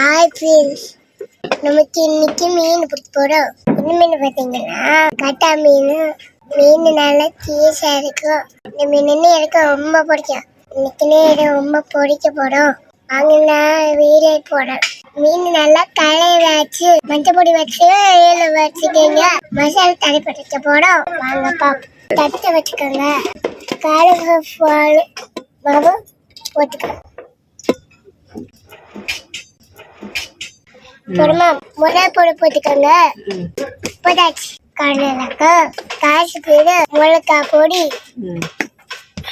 Hi friends நமக்கு இன்னைக்கு மீன் பிடிக்க போகிறோம் என்ன மீன் பார்த்தீங்கன்னா? கட்டா மீன். மீன் நல்லா டேஸ்டா இருக்கும். இந்த மீன் எனக்கு ரொம்ப பிடிக்கும். இன்னைக்குன்னு இதை ரொம்ப பிடிக்க போகிறோம் வாங்கினா வீடே போறோம் மீன் நல்லா களை வச்சு மஞ்சள் பொடி வச்சு ஏழு வச்சுக்கோங்க. மசாலா தடை வைக்க போகிறோம் வாங்க பாப்போம் தட்டை வச்சுக்கோங்க. கடுகு பால் மாவு போட்டுக்கோங்க. பொறுமா முதல் பொடி போட்டுக்கோங்க. போட்டாச்சு கடலக்கா காசு பேரு மிளகாய் பொடி.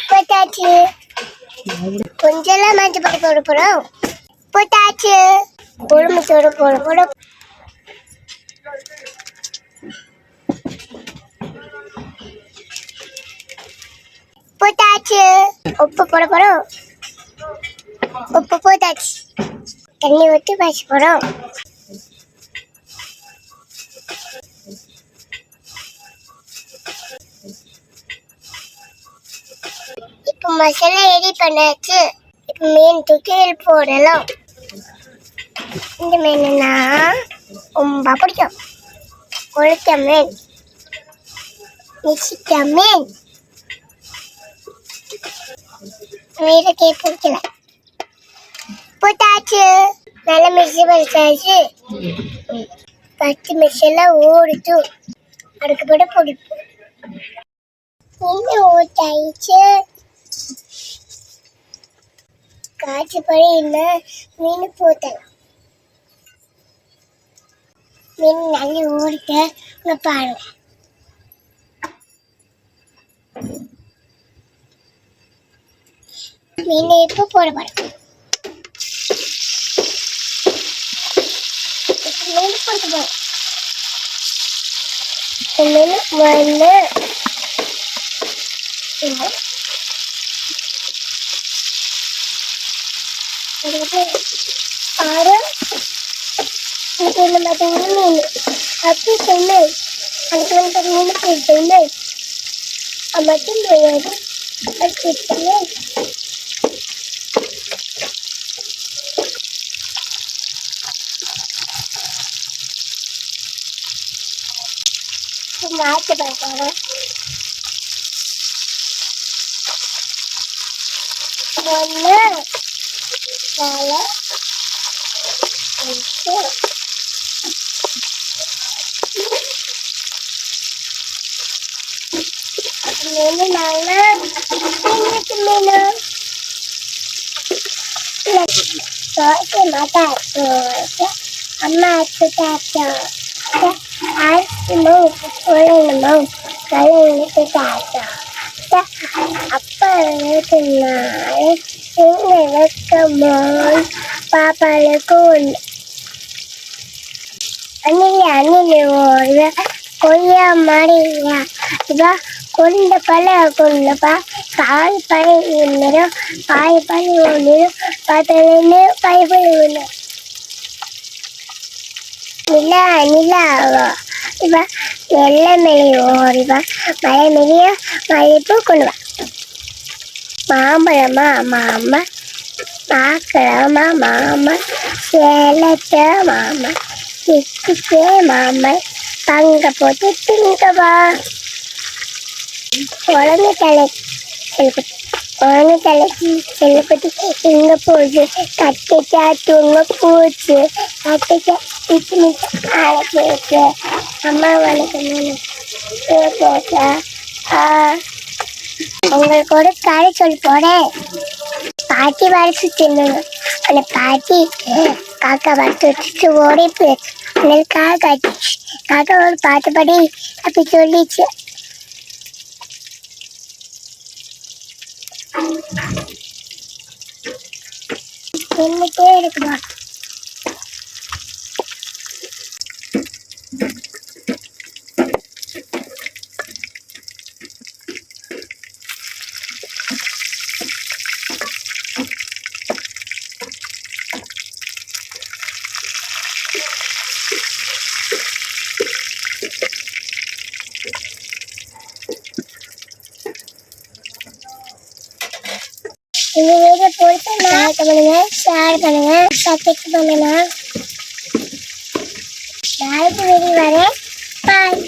போட்டாச்சு கொஞ்சம் மஞ்சள் பொடி போட போறோம். போட்டாச்சு குடும்பத்தோட போட போட போட்டாச்சு உப்பு போட போறோம். உப்பு போட்டாச்சு. தண்ணி ஊற்றி வச்சு போறோம். மசாலா ரெடி பண்ணாச்சு. இப்போ மீன் தூக்கியில் போடலாம். இந்த மீன்னா ரொம்ப பிடிக்கும். கொளுத்த மீன். நிச்சிட்ட மீன். வீரக்கே பிடிக்கல. போட்டாச்சு. நல்ல மிஷி பறிச்சாச்சு பத்து மிஷின்லாம் ஓடுச்சு. அதுக்கப்புறம் பிடிப்போம். என்ன ஓட்டாயிச்சு காட்சிப்படி படி இல்லை மீன் போத்தலாம் மீன் நல்லா ஓடிட்டு இங்க பாருங்க. மீன் இப்போ போட பாருங்க மீன் போட்டு மீன் மண்ணு എന്നിട്ട് പാറ പിന്നെ മറ്റേ മീൻ അത് തിന്നേ അത് നമുക്ക് മീൻ കിട്ടുന്നേ മാറ്റി പറയാം ഒന്ന് மாற்றி பார்க்கணும் ஒன்று நாலு அஞ்சு மீன் நாலு இன்னைக்கு மீன் தோசை மாட்டா தோசை அம்மா சுட்டாச்சோ அரிசிமோ குழம்போ கழுவிட்டு பாப்பாளுக்கு ஒன்று அன்னில அன்னில ஒரு கொய்யா மாடியா இதா கொண்ட பழ கொண்டப்பா கால் பழி ஒன்று பாய் பழி ஒன்று பத்தொன்று பாய் பழி ஒன்று நிலா நிலாவோ இவ எல்லாம் மெலியோ இவ மழை மெலிய மழைப்பு கொண்டு மாம்பழமா மாமா? மாக்கிழமா மாமா? சேலச்ச மாமா? சிக்குச்சே மாமா? பங்க போட்டு திங்கவா? குழந்தை தலை குழந்தை தலைக்கு செல்பத்தி இங்க போச்சு கட்டிச்சா தூங்க போச்சு. கட்டிச்சா மிச்சு மிச்சு ஆள போச்சு. அம்மா வணக்கம் போச்சா? ஆ. உங்களுக்கு ஒரு கதை சொல்லி போறேன். பாட்டி வரைச்சு தின்னணும் அந்த பாட்டி காக்கா வரைச்சு வச்சுட்டு ஓடி போயிடுச்சு அந்த காக்கா காக்கா ஒரு பாட்டு படி அப்படி சொல்லிச்சு. என்னட்டே இருக்குமா? இந்த வீடியோ போயிட்டு லைக் பண்ணுங்க ஷேர் பண்ணுங்க. சப்ஸ்கிரைப் பண்ணுங்க நாளைக்கு வெளியே வரேன். பாய்